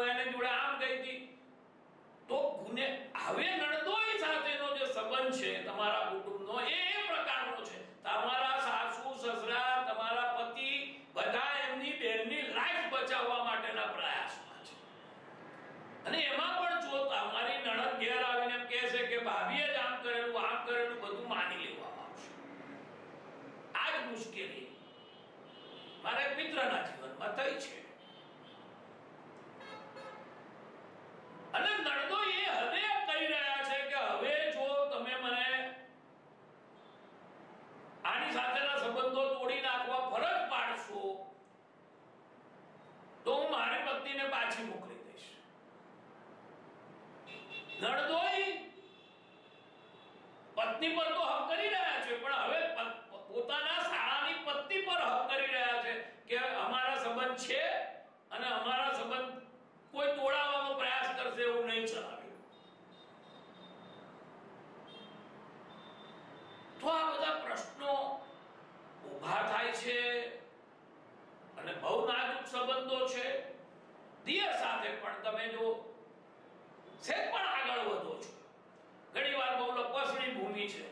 તું એને જોડે આમ ગઈ હતી. તો ગુને હવે નડતોય સાથેનો જે સંબંધ છે, તમારા કુટુંબનો એ પ્રકારનો છે. તમારા સાસુ, સસરા, તમારા પતિ બધા એમની બેનની લાઈફ બચાવવા માટેના પ્રયાસમાં છે. અને એમાં પણ જો તમારી નણદ ઘેર આવીને એમ કહે છે કે ભાભીએ જ આમ કરેલું આમ કરેલું બધું માની લેવામાં આવશે. આ જ મુશ્કેલી મારા એક મિત્રના જીવનમાં થઈ છે અને નણદો એ હદે કહી રહ્યા છે કે હવે જો તમે મને આની સાથેના સંબંધો તોડી નાખવા ફરજ પાડશો તો હું મારી પત્નીને પાછી મોકલી દઈશ નણદોઈ? પત્ની પર તો હક કરી રહ્યા છે, પણ હવે પોતાના શાળાની પત્ની પર હક કરી રહ્યા છે કે અમારા સંબંધ છે અને અમારા સંબંધ કોઈ તોડાવવાનો પ્રયાસ કરશે એવું નહીં ચલાવ્યું. તો આ બધા પ્રશ્નો ઊભા થાય છે અને બહુ નાજુક સંબંધો છે. દિયર સાથે પણ તમે જો સેજ પણ આગળ વધો છો ઘણી વાર બહુ લપસણી ભૂમિ છે.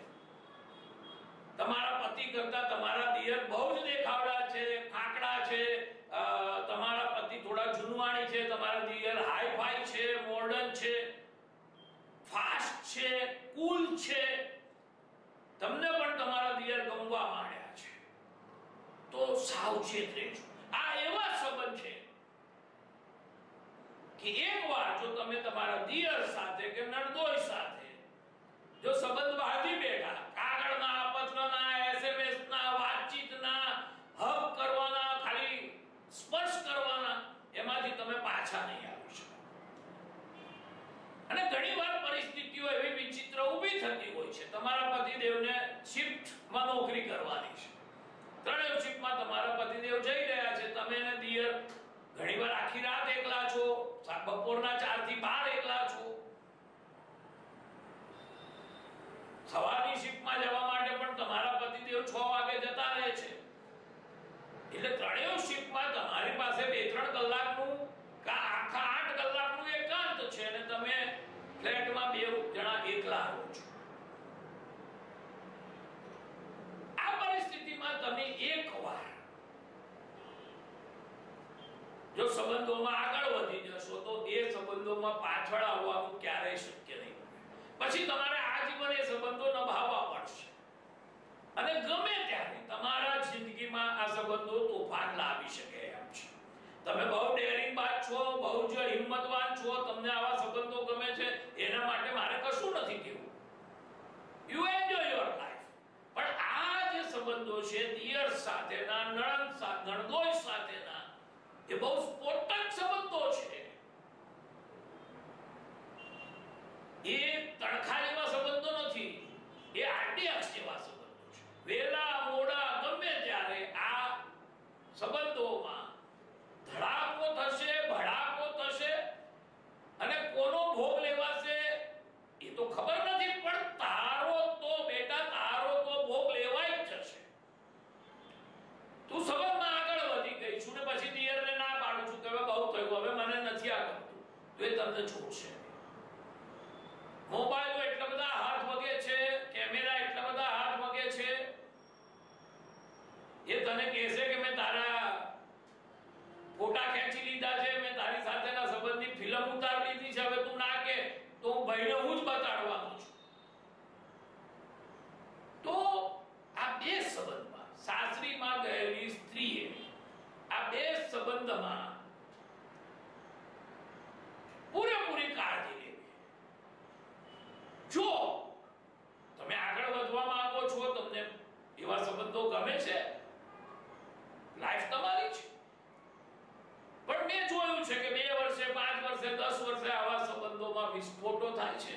તમારા પતિ કરતા તમારા દિયર બહુ જ દેખાવડા છે, ફાકડા છે. તમારા પતિ થોડા જુનવાણી છે, તમારા દિયર હાઈ ફાઈ છે મોડર્ન છે. ફાસ્ટ છે કુલ છે. તમને પણ તમારા દિયર ગમવા માંડ્યા છે. તો સાવચેત રહેજો. આ એવા સંબંધ છે કે એકવાર જો તમે તમારા દિયર સાથે કે જો સંબંધ બાંધી બેઠા. કાગળના, પત્રના એસએમએસના વાતચીતના હબ કરવાના, ખાલી સ્પર્શ કરવાના, એમાંથી તમે પાછા નહીં આવી શકો. અને ઘણીવાર પરિસ્થિતિઓ એવી વિચિત્ર ઊભી થતી હોય છે. તમારા પતિદેવને શિફ્ટમાં નોકરી કરવાની છે. ત્રણેય શિફ્ટમાં તમારા પતિદેવ જઈ રહ્યા છે. તમે એને દિયર ઘણીવાર આખી રાત એકલા છો. બપોરના ચારથી બાર એકલા છો. સવારની શિફ્ટમાં જવા માટે પણ તમારા પતિદેવ છ વાગે જતા રહે છે. એટલે ત્રણેય શિફ્ટમાં તમારી પાસે બે ત્રણ કલાકનું કા આખા આઠ કલાકનું એકાંત છે અને તમે ફ્લેટમાં બે જણા એકલા રહો છો. આ પરિસ્થિતિમાં તમે એકવાર જો સંબંધોમાં આગળ વધી જશો તો એ સંબંધોમાં પાછળ આવવાનું ક્યારેય શક્ય નહીં. પછી તમારે આજીવન એ સંબંધો નભાવવા પડશે અને ગમે ત્યારે તમારા જિંદગીમાં આ સંબંધો તોફાન લાવી શકે એમ છે. તમે બહુ ડેરિંગ બાદ છો, બહુ જ હિંમતવાન છો, તમને આવા સંબંધો ગમે છે, એના માટે મારે કશું નથી કહેવું. યુ એન્જોય યોર લાઈફ પણ આ જે સંબંધો છે, દિયર સાથેના, નણંદ સાથે નણદોઈ સાથેના, એ બહુ સ્ફોટક સંબંધો છે એ તણખા જેવા સંબંધો નથી એ આરડીએક્સ જેવા સંબંધો છે વેલા મોડા ગમે ત્યારે આ સંબંધોમાં ધડાકો થશે ભડાકો થશે અને કોનો ભોગ લેવાશે એ તો ખબર નથી પણ તારો તો બેટા તારો તો ભોગ લેવાય જ જશે તું સંબંધમાં આગળ વધી ગઈ છું ને પછી દિયરને ના પાડું છું કે હવે બહુ થયું હવે મને નથી આ ગમતું તો છોડશે મોબાઈલો એટલા બધા હાથ વગે છે, કેમેરા એટલા બધા હાથ વગે છે. એ તને કહેશે કે મેં તારા ફોટા ખેંચી લીધા છે, મેં તારી સાથેના સંબંધની ફિલ્મ ઉતારી લીધી છે હવે તું ના કે તો હું ભાઈને હું જ બતાડવાનો છું તો આ બે સંબંધમાં સાસરીમાં ગયેલી સ્ત્રીએ આ બે સંબંધમાં પૂરેપૂરી કાળજી લેવી જો તમે આગળ વધવા માંગો છો તમને એવા સંબંધો ગમે છે લાઈફ તમારી છે પણ મેં જોયું છે કે બે વર્ષે પાંચ વર્ષે દસ વર્ષે આવા સંબંધોમાં વિસ્ફોટો થાય છે.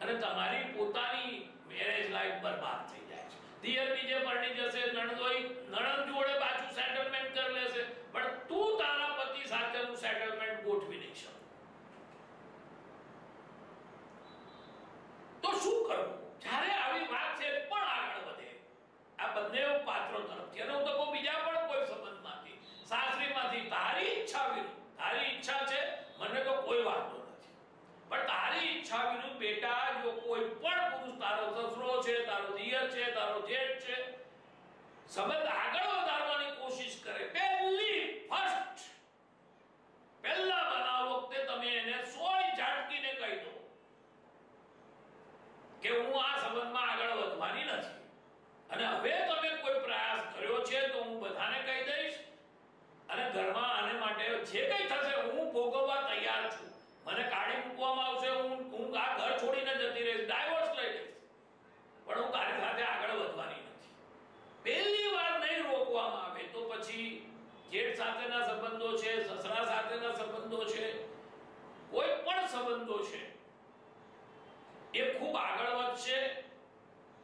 અને તમારી પોતાની મેરેજ લાઈફ બરબાદ થઈ જાય છે. દિયર બીજે પરણી જશે નણદોઈ નણંદ જોડે પાછું સેટલમેન્ટ કરી લેશે, પણ તું તારા પતિ સાથેનું સેટલમેન્ટ ગોઠવી નહીં શકો. તો શું કરવું? જ્યારે આવી વાત છે, પણ આગળ વધે. આ બંને પાત્રો તરફથી. અને હું તો બીજા પણ કોઈ સંબંધમાંથી. સાસરીમાંથી તારી ઈચ્છા વિરુદ્ધ, તારી ઈચ્છા છે મને તો કોઈ વાંધો નથી પણ ઈચ્છા બેટા જો કોઈ પણ પુરુષ તારો સસરો છે, તારો દિયર છે, તારો જેઠ છે, સંબંધ આગળ વધારવાની કોશિશ કરે. પહેલી ફર્સ્ટ પહેલા બનાવ વખતે તમે એને સોય ઝાટકીને કહી દો કે હું આ સંબંધમાં આગળ વધવાની નથી. અને હવે તમે કોઈ પ્રયાસ કર્યો છે તો હું બધાને કહી દઈશ. અને ઘરમાં આને માટે જે કંઈ થશે હું ભોગવવા તૈયાર છું. મને કાઢી મૂકવામાં આવશે, હું હું આ ઘર છોડીને જતી રહીશ. ડાયવોર્સ લઈ લઈશ. પણ હું તારી સાથે આગળ વધવાની નથી. પહેલી વાર નહીં રોકવામાં આવે તો પછી જેઠ સાથેના સંબંધો છે, સસરા સાથેના સંબંધો છે, કોઈ પણ સંબંધો છે, એ ખૂબ આગળ વધશે.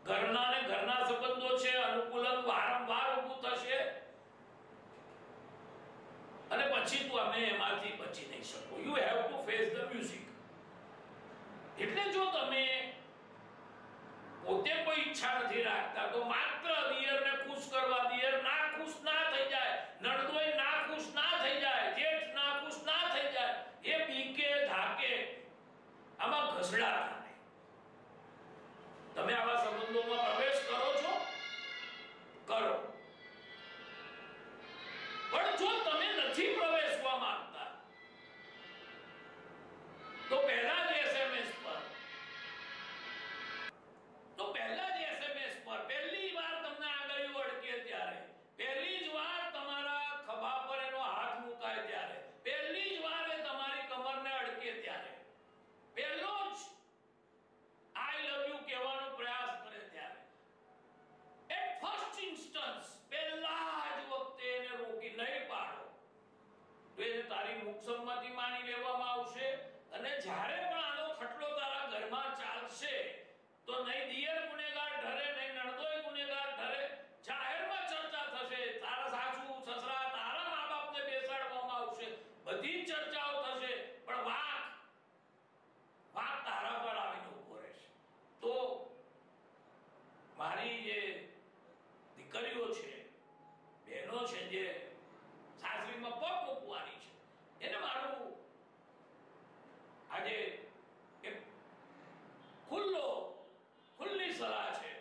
ઘરના ને ઘરના સંબંધો છે અનુકૂલન વારંવાર ઊભું થશે અને પછી તો અમે એમાંથી બચી નહીં શકો. You have to face the music એટલે જો તમે પોતે કોઈ ઈચ્છા નથી રાખતા, તો માત્ર દિયરને ખુશ કરવા, દિયર ના ખુશ ના થઈ જાય નણદોય ના ખુશ ના થઈ જાય, જેઠ ના ખુશ ના થઈ જાય, એ બીકે ધાકે, આમાં ઘસડા થાય તમે આવા સંબંધોમાં પ્રવેશ કરો છો? કરો. પણ જો તમે નથી તારી મુખસંમતિ માની લેવામાં આવશે અને જ્યારે પણ આનો ખટલો તારા ઘરમાં ચાલશે, તો નહીં દિયર ગુનેગાર ઢરે, નહીં નડદોય ગુનેગાર ઠરે જાહેરમાં ચર્ચા થશે તારા સાસુ સસરા તારા મા બાપને બેસાડવામાં આવશે બધી જ ચર્ચાઓ થશે પણ વાક વાક તારા પર આવીને ઊભો રહેશે તો મારી જે દીકરીઓ છે બહેનો છે જે સાસરીમાં પગ મૂકવાની છે એને મારું આજે એક ખુલ્લો ખુલ્લી સલાહ છે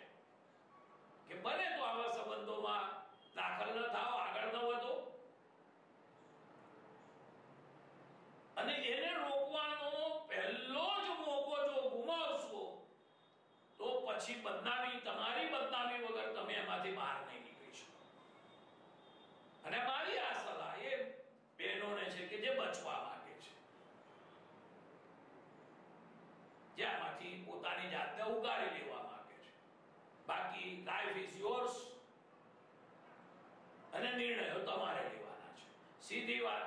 કે બને તો આવા સંબંધોમાં દાખલ ન થાઓ આગળ ન વધો અને એને રોકવાનો પહેલો જ મોકો જો ગુમાવશો તો પછી બદનામી તમારી બદનામી વગર તમે એમાંથી બહાર નહીં નીકળી શકો અને મારી આ સલાહ એ બહેનોને છે કે જે બચવા માંગે છે જે પોતાની જાતને ઉગાડી લેવા માંગે છે. બાકી લાઈફ ઇઝ યોર્સ અને નિર્ણયો તમારે લેવાના છે. સીધી વાતમાં